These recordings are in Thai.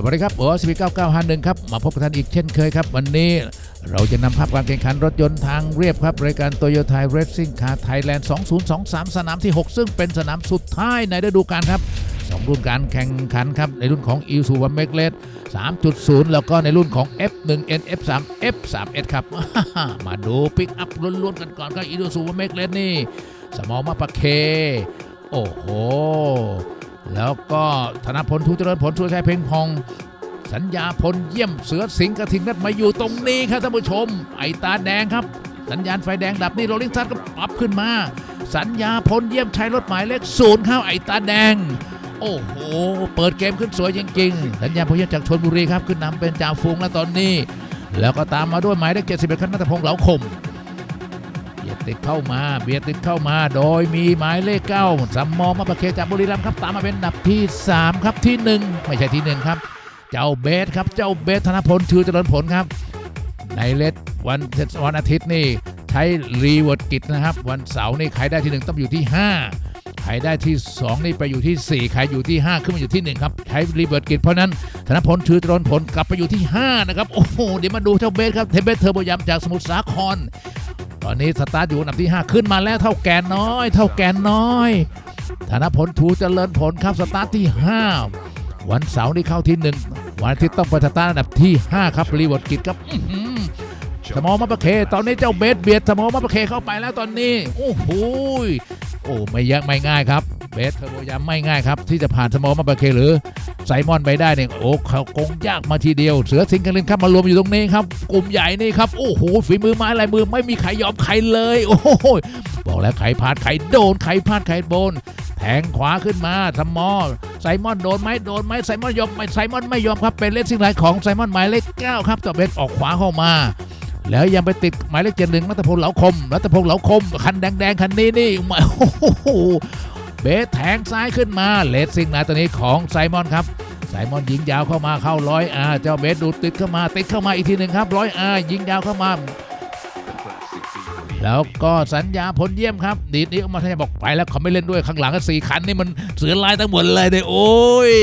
สวัสดีครับโอสปี9951ครับ มาพบกับท่านอีกเช่นเคยครับ วันนี้เราจะนำภาพการแข่งขันรถยนต์ทางเรียบครับ รายการโตโยต้าเรซซิ่งคาร์ไทยแลนด์2023 สนามที่ 6 ซึ่งเป็นสนามสุดท้ายในฤดูกาลครับสองรุ่นการแข่งขันครับ ในรุ่นของ i s u v a m e g l e t 3.0 แล้วก็ในรุ่นของ F1N F3 F3S ครับ มาดูปิกอัพล้วนๆกันก่อนครับ i s u v a m e g l e t นี่ สมอมาปะเค โอ้โห แล้วก็ธนพลทูเจริญผลชูชัยเพ่งพอง สัญญาพลเยี่ยมเสือสิงห์กระทิงนัดมาอยู่ตรงนี้ครับท่านผู้ชม ไอตาแดงครับ สัญญาณไฟแดงดับนี่โรลิงซัดก็ปรับขึ้นมา สัญญาพลเยี่ยมใช้รถหมายเลขศูนย์ข้าไอตาแดง โอ้โห เปิดเกมขึ้นสวยจริงๆ สัญญาพลเยี่ยมจากชนบุรีครับขึ้นนำเป็นจ่าฝูงแล้วตอนนี้ แล้วก็ตามมาด้วยหมายเลข71คันนัทพงษ์เหลาคม บียดติดเข้ามาเบียดติดเข้ามา โดยมีหมายเลขเก้าสัมมองมาประเคจากบุรีรัมย์ครับตามมาเป็นอันดับที่ 3 ครับที่ 1 ไม่ใช่ที่ 1 ครับ เจ้าเบสครับเจ้าเบสธนพลชื่อเจริญผลครับ ในเลดวันวันอาทิตย์นี่ใช้รีเวิร์ดกิจนะครับ วันเสาร์นี่ใครได้ที่ 1 ต้องอยู่ที่ 5 ใครได้ที่ 2 นี่ไปอยู่ที่ 4 ใครอยู่ที่ 5 ขึ้นมาอยู่ที่ 1 ครับ ใช้รีเวิร์ดกิจเพราะนั้นธนพลชื่อเจริญผลกลับไปอยู่ที่ 5 นะครับ โอ้โหเดี๋ยวมาดูเจ้าเบสครับเทเบสเทอร์โบยามจากสมุทรสาคร อนนี้สตาร์ทอยู่อันดับที่ 5 ขึ้นมาแล้วเท่าแกนน้อย เท่าแกนน้อยธนพลทูเจริญผลครับสตาร์ทที่ 5 วันเสาร์นี้เข้าที่ 1 วันอาทิตย์ต้องไปสตาร์ทอันดับที่ 5 ครับรีวอร์ดกิจครับสมอมาประเค ตอนนี้เจ้าเบสเบียดสมอมาประเคเข้าไปแล้วตอนนี้ โอ้โหโอ้ไม่ยากไม่ง่ายครับ เบสเทอร์โบยามไม่ง่ายครับ ที่จะผ่านสมอมาประเคหรือไซมอนไปได้เนี่ยโอ้เขาคงยากมาทีเดียว เสือสิงห์กันลินครับมารวมอยู่ตรงนี้ครับ กลุ่มใหญ่นี่ครับ โอ้โหฝีมือไม้ลายมือไม่มีใครยอมใครเลย โอ้โหบอกแล้วใครพลาดใครโดนใครพลาดใครโดนแทงขวาขึ้นมาสมอไซมอนโดนไหมโดนไหมไซมอนยอมไหมไซมอนไม่ยอมครับเป็นเลสซิ่งไลน์ของไซมอนหมายเลขเก้าครับต่อเบสออกขวาเข้ามาแล้วยังไปติดหมายเลขเจ็ดหนึ่งรัตพลเหลาคมรัตพงษ์เหลาคมคันแดงๆคันนี้นี่โอ้โห สแทงซ้ายขึ้นมาเลสซิ่งน์ตัวนี้ของไซมอนครับไซมอนยิงยาวเข้ามาเข้าร้อยอาเจ้าเบสดูติดเข้ามาติดเข้ามาอีกทีหนึ่งครับร้อยอายิงยาวเข้ามา แล้วก็สัญญาพลเยี่ยมครับ ดีดนี้ออกมาท่านบอกไปแล้วเขาไม่เล่นด้วยข้างหลังก็สี่คันนี่มันเสือลายทั้งหมดเลยเลยโอ้ย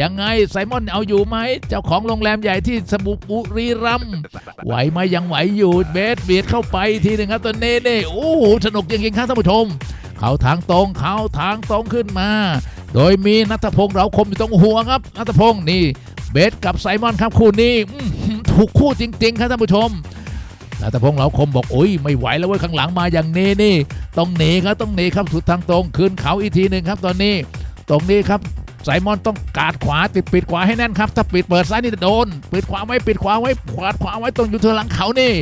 ยังไงไซมอนเอาอยู่ไหมเจ้าของโรงแรมใหญ่ที่สมุทรบุรีรัมไหวไหมยังไหวอยู่เบสเบียดเข้าไปทีหนึ่งครับตัวเน่เน่โอ้โหสนุกจริงๆครับท่านผู้ชม เขาทางตรงเขาทางตรงขึ้นมา โดยมีนัทพงษ์เราคมอยู่ตรงหัวครับนัทพงษ์นี่เบสกับไซมอนครับคู่นี้ถูกคู่จริงๆครับท่านผู้ชมนัทพงษ์เหลาคมบอกโอ้ยไม่ไหวแล้วเว้ยข้างหลังมาอย่างนี้นี่ต้องหนีครับต้องหนีครับสุดทางตรงขึ้นเขาอีกทีหนึ่งครับตอนนี้ ตรงนี้ครับไซมอนต้องกาดขวาติดปิดขวาให้แน่นครับ ถ้าปิดเปิดซ้ายนี่จะโดน ปิดขวาไว้ปิดขวาไว้ขวาดขวาไว้ตรงอยู่เธอหลังเขานี่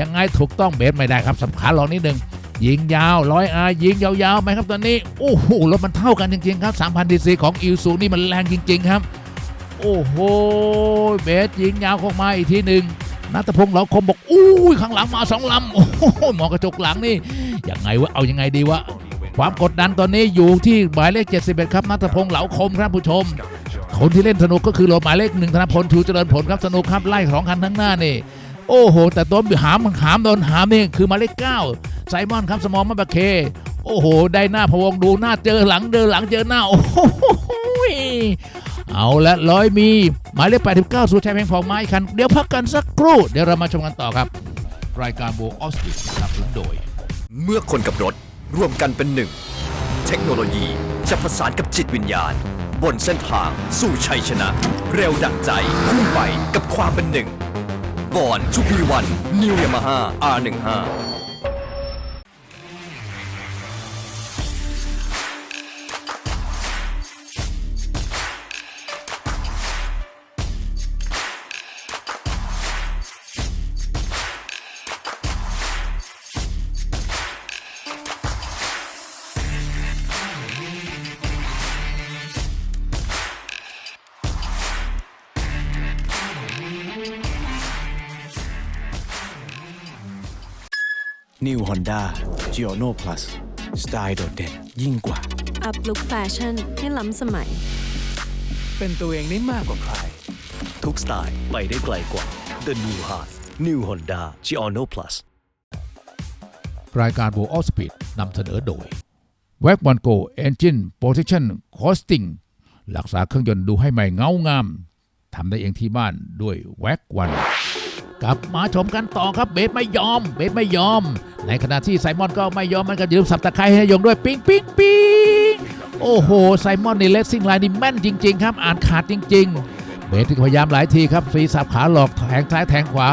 ยังไงถูกต้องเบสไม่ได้ครับสำคัญลองนิดนึง ยิงยาวร้อยอายิงยาวๆไหมครับตอนนี้ โอ้โหรถมันเท่ากันจริงๆครับ3,000ดีซีของอิวซูนี่มันแรงจริง ๆครับ โอ้โหเบสยิงยาวเข้ามาอีกทีหนึ่งนัทพงษ์เหลาคมบอกอู้ยข้างหลังมาสองลำโอ้โหหมอกระจกหลังนี่ยังไงวะเอายังไงดีวะความกดดันตอนนี้อยู่ที่หมายเลข 71 ครับนัทพงษ์เหลาคมครับผู้ชม คนที่เล่นสนุกก็คือรถหมายเลขหนึ่งธนพลชูเจริญผลครับสนุกครับไล่สองคันทั้งหน้านี่ โอ้โห แต่โดนหามหามโดนหามนี่คือหมายเลขเก้าไซมอนครับสมองมาบะเค โอ้โห ได้หน้าพวงดูหน้าเจอหลังเจอหลังเจอหน้า โอ้โหเอาละร้อยมี หมายเลข89สุชัยเพ็งฟองไม้คัน เดี๋ยวพักกันสักครู่ เดี๋ยวเรามาชมกันต่อครับ รายการโบออสติสนับสนุนโดย เมื่อคนกับรถร่วมกันเป็นหนึ่ง เทคโนโลยีจะผสานกับจิตวิญญาณ บนเส้นทางสู่ชัยชนะ เร็วดั่งใจพุ่งไปกับความเป็นหนึ่ง บอนทูพีวันนิวยามาฮ่า R15 New Honda g i o n o Plus สไตล์โดดเด่นยิ่งกว่า อัพลุคแฟชั่นให้ล้ำสมัย เป็นตัวเองได้มากกว่าใคร ทุกสไตล์ไปได้ไกลกว่า The New Heart New Honda g i o n o Plus รายการโบออสปีดนำเสนอโดย w a g 1 Go Engine Protection Costing รักษาเครื่องยนต์ดูให้ใหม่เงางามทำได้เองที่บ้านด้วยแว็กวัน กลับมาชมกันต่อครับเบสไม่ยอม เบสไม่ยอม ในขณะที่ไซมอนก็ไม่ยอมมันก็ยืมสับตะไคร้ให้ยงด้วยปิ๊งปิ๊งปิ๊งโอ้โหไซมอนนี่เลสซิ่งไลน์นี่แม่นจริง ๆ ครับอ่านขาดจริง ๆ เบสพยายามหลายทีครับสีสับขาหลอกแทงซ้ายแทงขวา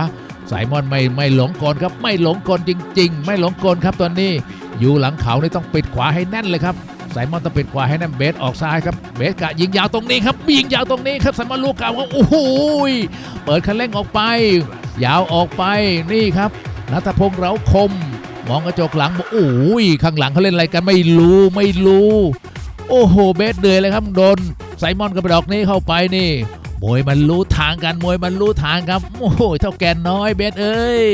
ไซมอนไม่ไม่หลงกลครับไม่หลงกลจริง ๆ ไม่หลงกลครับตอนนี้ อยู่หลังเขานี่ต้องปิดขวาให้แน่นเลยครับไซมอนต้องปิดขวาให้แน่นเบสออกซ้ายครับเบสกะยิงยาวตรงนี้ครับยิงยาวตรงนี้ครับไซมอนลูกเก่าครับโอ้โหเปิดคันเร่งออกไป ยาวออกไปนี่ครับนัทพงษ์เราคม มองกระจกหลังบอกโอ้ยข้างหลังเขาเล่นอะไรกันไม่รู้ไม่รู้ โอ้โหเบสเดือยเลยครับโดนไซมอนกับดอกนี้เข้าไปนี่มวยมันรู้ทางกันมวยมันรู้ทางครับโอ้โหเท่าแกนน้อยเบสเอ้ย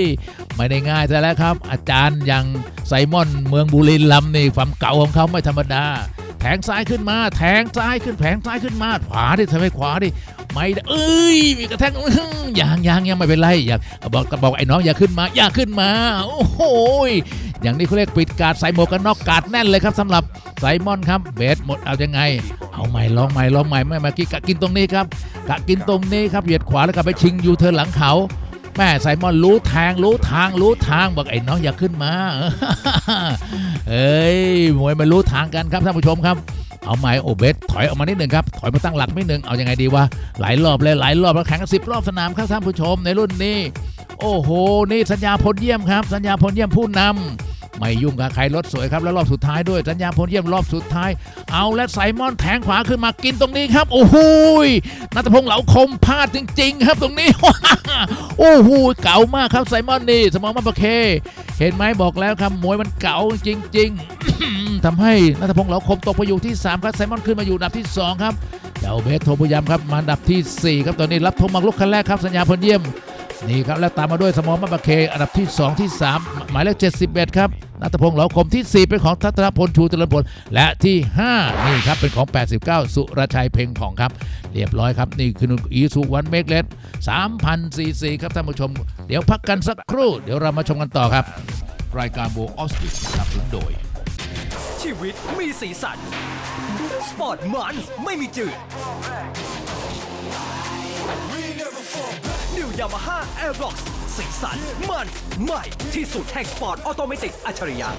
ไม่ได้ง่ายซะแล้วครับ อาจารย์อย่างไซมอนเมืองบุรีรัมย์นี่ความเก่าของเขาไม่ธรรมดา แทงซ้ายขึ้นมา แทงซ้ายขึ้นแผงซ้ายขึ้นมาขวาดิทำไมขวาดิไม่ได้เอ้ยมีกระแทกอื้อหือยังยังยังไม่เป็นไรอย่าบอกบอกไอ้น้องอย่าขึ้นมาอย่าขึ้นมา โอ้โหอย่างนี้เขาเรียกปิดการใส่หมวกกันน็อกกาดแน่นเลยครับสำหรับไซมอนครับเบสหมดเอายังไง เอาใหม่ลองใหม่ลองใหม่ไม่มื่กี้กะกินตรงนี้ครับกะกินตรงนี้ครับเหยียดขวาแล้วก็ไปชิงยูเทิร์นหลังเขา แม่ไซมอนรู้ทางรู้ทางรู้ทางบอกไอ้น้องอย่าขึ้นมาเอ้ยมวยมันรู้ทางกันครับท่านผู้ชมครับเอาไม้โอเบสถอยออกมานิดหนึ่งครับถอยมาตั้งหลักนิดหนึ่งเอายังไงดีวะหลายรอบเลยหลายรอบแล้วแข่งกันสิบรอบสนามครับท่านผู้ชมในรุ่นนี้ โอ้โห นี่สัญญาพลเยี่ยมครับ สัญญาพลเยี่ยมผู้นำไม่ยุ่งกับใครรถสวยครับ แล้วรอบสุดท้ายด้วยสัญญาพลเยี่ยมรอบสุดท้าย เอาและไซมอนแทงขวาขึ้นมากินตรงนี้ครับ โอ้โหนัทพงษ์เหลาคมพลาดจริง ๆ ครับตรงนี้ โอ้โหเก่ามากครับไซมอนนี่สมองมันประเค เห็นไหมบอกแล้วครับมวยมันเก่าจริง ๆทำให้นัทพงษ์เหลาคมตกไปอยู่ที่3ครับไซมอนขึ้นมาอยู่อันดับที่ 2 ครับเจ้าเบสโทพยายามครับมาอันดับทีสี่ 4 ครับตอนนี้รับธงมักลุกคันแรกครับสัญญาพลเยี่ยม นี่ครับแล้วตามมาด้วยสมอมันประเคอันดับที่ 2 ที่ 3 หมายเลข71 ครับนัทพงษ์เหลาคมที่ 4 เป็นของทัตรพลชูเจริญผลและที่ 5 นี่ครับ เป็นของ 89 สุรชัยเพ็งผ่องครับ เรียบร้อยครับ นี่คืออีสุวันเมกเลส3,000ซีซีครับท่านผู้ชม เดี๋ยวพักกันสักครู่ เดี๋ยวเรามาชมกันต่อครับ รายการโบออสติสนับสนุนโดย ชีวิตมีสีสันสปอร์ตมันไม่มีจืด ยามาฮ่าแอร์บล็อกสีสันมันใหม่ที่สุดแห่งสปอร์ตออโตเมติกอัจฉริยะ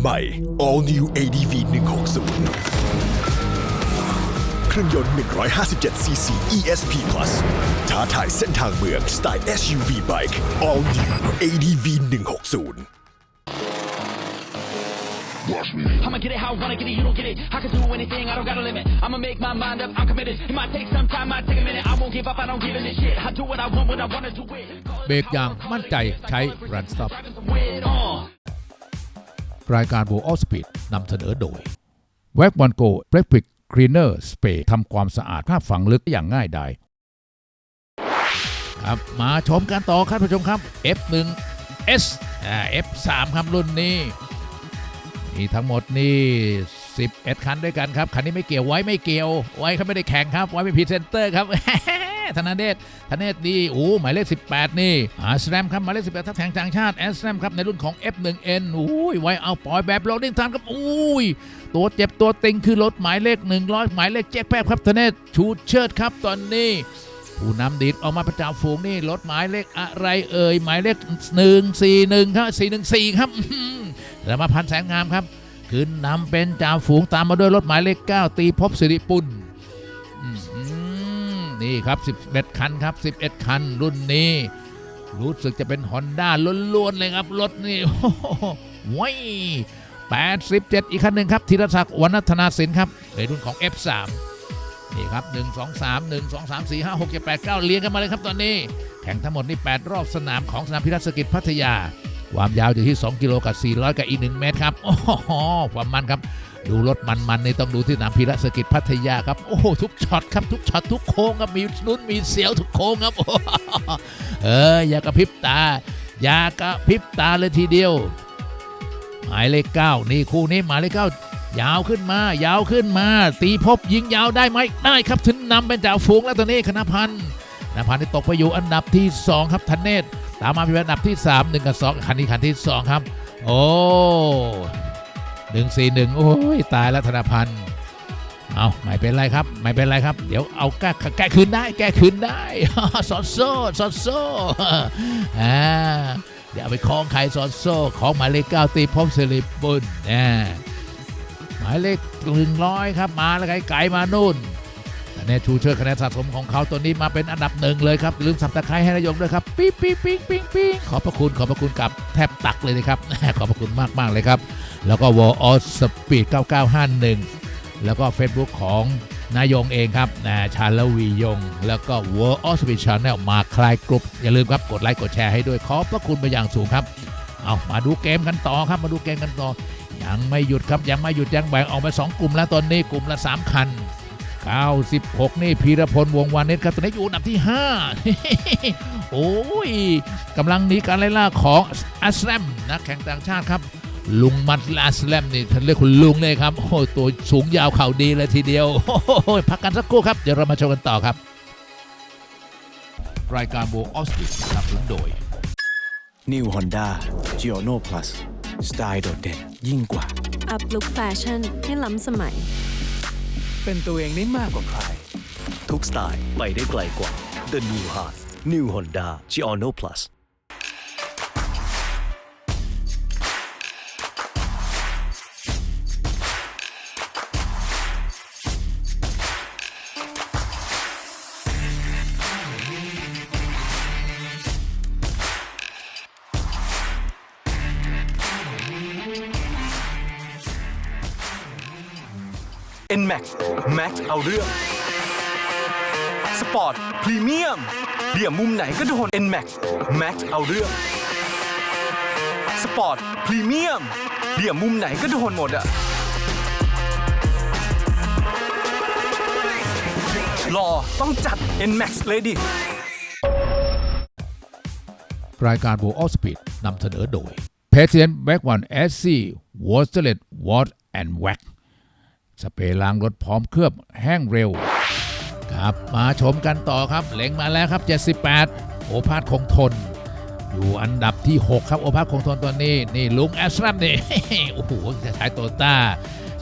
ใหม่ All New ADV 160 เครื่องยนต์ 157cc ESP Plus ท้าทายเส้นทางเมืองสไตล์ SUV Bike All New ADV 160 I'ma get it how I wanna get it, you don't get it. I can do anything, I don't got a limit. I'ma make my mind up, I'm committed. It might take some time, might take a minute. I won't give up, I don't give a shit. I do what I want when I wanna do it. เบรกอย่างมั่นใจใช้ Run Stop Wait on. รายการโบออสปีดนำเสนอโดย w a g วันโกเ e ร i c Cleaner Spray ทำความสะอาดภาพฝังลึกอย่างง่ายดายครับมาชมกันต่อครับผู้ชมครับ F1S อ่า F3 ครับรุ่นนี้ มีทั้งหมดนี่ 11 คันด้วยกันครับ คันนี้ไม่เกี่ยวไว้ไม่เกี่ยว ไว้เขาไม่ได้แข่งครับ ไว้เป็นพรีเซนเตอร์ครับธนาเดชธเนศดีโอ้หมายเลข 18 นี่อาสแรมครับหมายเลข 18ทัพแข่งต่างชาติแอสแรมครับ ในรุ่นของ F1N อุ้ยไว้เอาปล่อยแบบโรลลิ่งทันครับอุ้ยตัวเจ็บตัวเต็งคือรถหมายเลข 100 หมายเลขเจ็ดแป๊บครับธเนศชูเชิดครับตอนนี้ผู้นำดีดออกมาประจาฝูงนี่รถหมายเลขอะไรเอ่ยหมายเลข 141 ครับ 414 ครับแล้วมาพันแสงงามครับ ขึ้นนำเป็นจ่าฝูงตามมาด้วยรถหมายเลข9ตีพบสิริปุณนี่ครับ 11 คันครับ 11 คัน รุ่นนี้ รู้สึกจะเป็น Honda ล้วนๆเลยครับ รถนี่โอ้โหว้ย87 อีกคันหนึ่งครับธีรศักดิ์วรรณธนาสินครับในรุ่นของ F3 นี่ครับ 1 2 3 1 2 3 4 5 6 7 8 9เรียงกันมาเลยครับตอนนี้ แข่งทั้งหมดนี่ 8 รอบสนามของสนามพิรัสกิจพัทยา ความยาวอยู่ที่ 2 กิโลกับ 400 กับอีก 1 เมตรครับ โอ้โห ความมันครับ ดูรถมันๆนี่ต้องดูที่สนามพีระเซอร์กิตพัทยาครับ โอ้โห ทุกช็อตครับ ทุกช็อตทุกโค้งครับ มีลุ้นมีเสียวทุกโค้งครับ เออ อย่ากระพริบตา อย่ากระพริบตาเลยทีเดียว หมายเลขเก้านี่คู่นี้หมายเลขเก้ายาวขึ้นมายาวขึ้นมา ตีพบยิงยาวได้ไหมได้ครับถึงนำเป็นจ่าฝูงแล้วตอนนี้คณพันธ์คณพันธ์ที่ตกไปอยู่อันดับที่ 2 ครับทันเนศ ตามมาเป็นอันดับที่ 3 1 กับ 2 คันนี้คันที่ 2 ครับ โอ้หนึ่งสี่หนึ่งโอ้ยตายแล้วธนพันธ์เอาไม่เป็นไรครับ ไม่เป็นไรครับ เดี๋ยวเอาแก้แก้คืนได้แก้คืนได้สอดโซ่สอดโซ่อ่าอย่าไปคล้องใครสอดโซ่ของหมายเลขเก้าตีพบสิริบุญนะหมายเลขหนึ่งร้อยครับมาแล้วไกลๆมานู่น คะแนนชูเชิดคะแนนสะสมของเขาตัวนี้มาเป็นอันดับหนึ่งเลยครับอย่าลืมสับตะไคร้ให้นายกด้วยครับปิ๊งปิ๊งปิ๊งปิ๊งปิ๊งขอบพระคุณขอบพระคุณกับแทบตักเลยนะครับ ขอบพระคุณมากมากๆเลยครับ แล้วก็วออสปีด9951 แล้วก็ Facebook ของนายงเองครับนะชาลวียง แล้วก็ World of Speed Channel มาคลายกรุ๊ปอย่าลืมครับกดไลค์กดแชร์ให้ด้วยขอบพระคุณไปอย่างสูงครับ เอามาดูเกมกันต่อครับมาดูเกมกันต่อ ยังไม่หยุดครับยังไม่หยุดยังแบ่งออกเป็น2กลุ่มแล้วตอนนี้กลุ่มละ3คัน 96 นี่พีรพลวงวานิชครับตอนนี้อยู่อันดับที่ 5 โอ้ยกำลังหนีการไล่ล่าของอัสแลมนักแข่งต่างชาติครับลุงมัดลาสแลมนี่ท่านเรียกคุณลุงเลยครับ โอ้โหตัวสูงยาวเข่าดีเลยทีเดียว โอ้โหพักกันสักครู่ครับ เดี๋ยวเรามาชมกันต่อครับ รายการโบออสติสนับสนุนโดย New Honda g i o n o Plus สไตล์โดดเด่นยิ่งกว่า อัพลุคแฟชั่นให้ล้ำสมัย เป็นตัวเองได้มากกว่าใคร ทุกสไตล์ไปได้ไกลกว่า The New Heart New Honda g i o n o Plus NMAX Max เอาเรื่อง สปอร์ต พรีเมียมเบี่ยงมุมไหนก็โดน NMAX Max เอาเรื่อง สปอร์ต พรีเมียมเบี่ยงมุมไหนก็โดนหมดอะรอต้องจัด NMAX เลยดิ รายการ w o r of Speed นำเสนอโดย p a t i e n b a c k One SC w a t e r l e t Watt and Wax สเปรย์ล้างรถพร้อมเคลือบแห้งเร็ว ครับมาชมกันต่อครับเล็งมาแล้วครับ 78 โอภาสคงทน อยู่อันดับที่ 6 ครับโอภาสคงทนตัวนี้ นี่ลุงแอสรัมนี่โอ้โหจะใช้โตต้า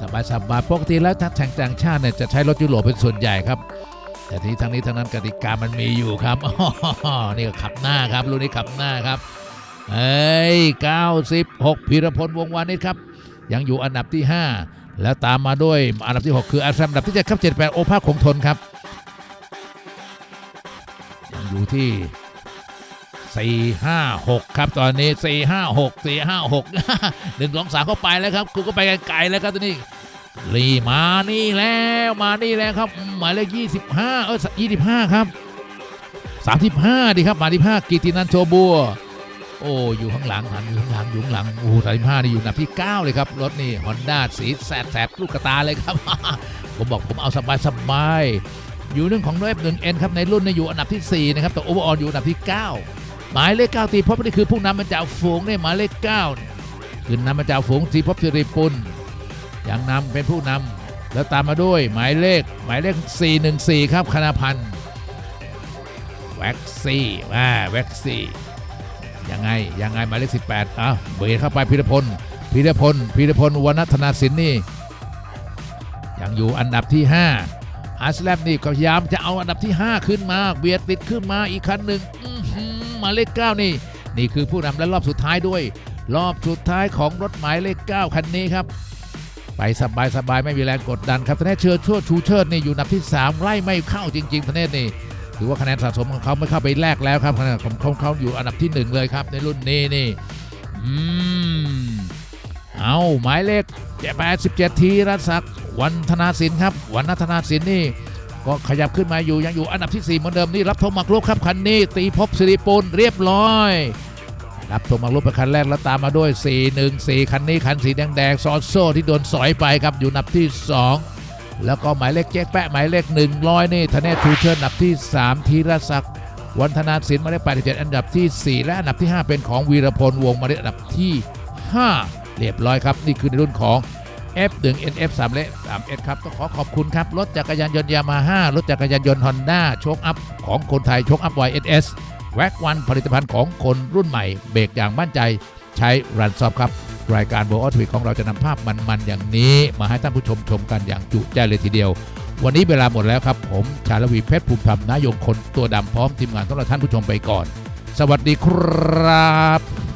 สบายสบายปกติแล้วถ้าแข่งต่างชาติเนี่ยจะใช้รถยุโรปเป็นส่วนใหญ่ครับ แต่ทีทั้งนี้ทั้งนั้นกติกามันมีอยู่ครับนี่ก็ขับหน้าครับรุ่นนี้ขับหน้าครับเอ้ย96พีรพลวงวานิชครับ ยังอยู่อันดับที่ 5 แล้วตามมาด้วยอันดับที่ 6 คืออัลแซมอันดับที่7ครับ78 โอภาสคงทนครับ ยังอยู่ที่ 4 5 6 ครับตอนนี้ 4 5 6 4 5 6 1 2 3เข้าไปแล้วครับกูก็ไปไกลๆแล้วครับตัวนี้รีมานี่แล้วมานี่แล้วครับ หมายเลข25 เออ25 ครับ 35 ดีครับ มาที่5กิตินันโชบัว โอ้อยู่ข้างหลังหันอยู่ข้างหลังอยู่ข้างหลังโอ้35นี่อยู่อันดับที่ 9 เลยครับรถนี่ฮอนด้าสีแสบแสบลูกกระตาเลยครับ ผมบอกผมเอาสบายสบายๆอยู่เรื่องของรถ F1N ครับในรุ่นนี่อยู่อันดับที่ 4 นะครับแต่โอเวอร์ออลอยู่อันดับที่ 9 หมายเลข9ตีพบนี่คือผู้นำมาจากฝูงเนี่ยหมายเลข9เนี่ยคือนำมาจากฝูงตีพบสิริปุลยังนำเป็นผู้นำแล้วตามมาด้วยหมายเลขหมายเลข 414 ครับคณพันธ์แว็กซี่อ่าแว็กซี่ ยังไงยังไงหมายเลข18อ้าวเบรเข้าไปพีรพลพีรพลพีรพลวรรณธนาสินนี่ยังอยู่อันดับที่ 5อาร์สแลมนี่ก็พยายามจะเอาอันดับที่ 5 ขึ้นมาเบียดติดขึ้นมาอีกคันหนึ่งหมายเลข9นี่ นี่คือผู้นำและรอบสุดท้ายด้วย รอบสุดท้ายของรถหมายเลข 9 คันนี้ครับ ไปสบายสบายไม่มีแรงกดดันครับทนเนศเชิดชั่วชูเชิดนี่อยู่อันดับที่ 3 ไล่ไม่เข้าจริงๆทนเนศนี่ ถือว่าคะแนนสะสมของเขาไม่เข้าไปแลกแล้วครับคะแนนของเขาเขาอยู่อันดับที่ 1 เลยครับ ในรุ่นนี้นี่อืมเอาหมายเลข87 ทีรศักดิ์วันธนาสินครับ วันนัธนาสินนี่ ก็ขยับขึ้นมาอยู่ยังอยู่อันดับที่ 4 เหมือนเดิมนี่รับโทมักลุกครับคันนี้ตีพบสิริปุลเรียบร้อยรับตัวมารุเป็นคันแรกแล้วตามมาด้วย 414 คันนี้คันสีแดงๆซอสโซ่ที่โดนสอยไปครับอยู่อันดับที่ 2 แล้วก็หมายเลขเจ๊กแปะหมายเลข100 นี่ธเนศทูเชิญอันดับที่ 3 ธีรศักดิ์วันธนาสินหมายเลข87 อันดับทีสี่ 4 และอันดับที่ 5 เป็นของวีรพลวงมาเลขอันดับที่ 5 เรียบร้อยครับ นี่คือในรุ่นของ F1 NF 3 และ 3S ครับต้องขอขอบคุณครับ รถจักรยานยนต์ยามาฮ่ารถจักรยานยนต์ฮอนด้าโชคอัพของคนไทยโชคอัพ YSS แว็กวันผลิตภัณฑ์ของคนรุ่นใหม่ เบรกอย่างมั่นใจ ใช้รันซอฟครับ รายการโบออทวิของเราจะนำภาพมันๆอย่างนี้ มาให้ท่านผู้ชมชมกันอย่างจุใจเลยทีเดียว วันนี้เวลาหมดแล้วครับ ผมชาลวีเพชรภูมิธรรมนายงคนตัวดำพร้อมทีมงานทุกท่านผู้ชมไปก่อน สวัสดีครับ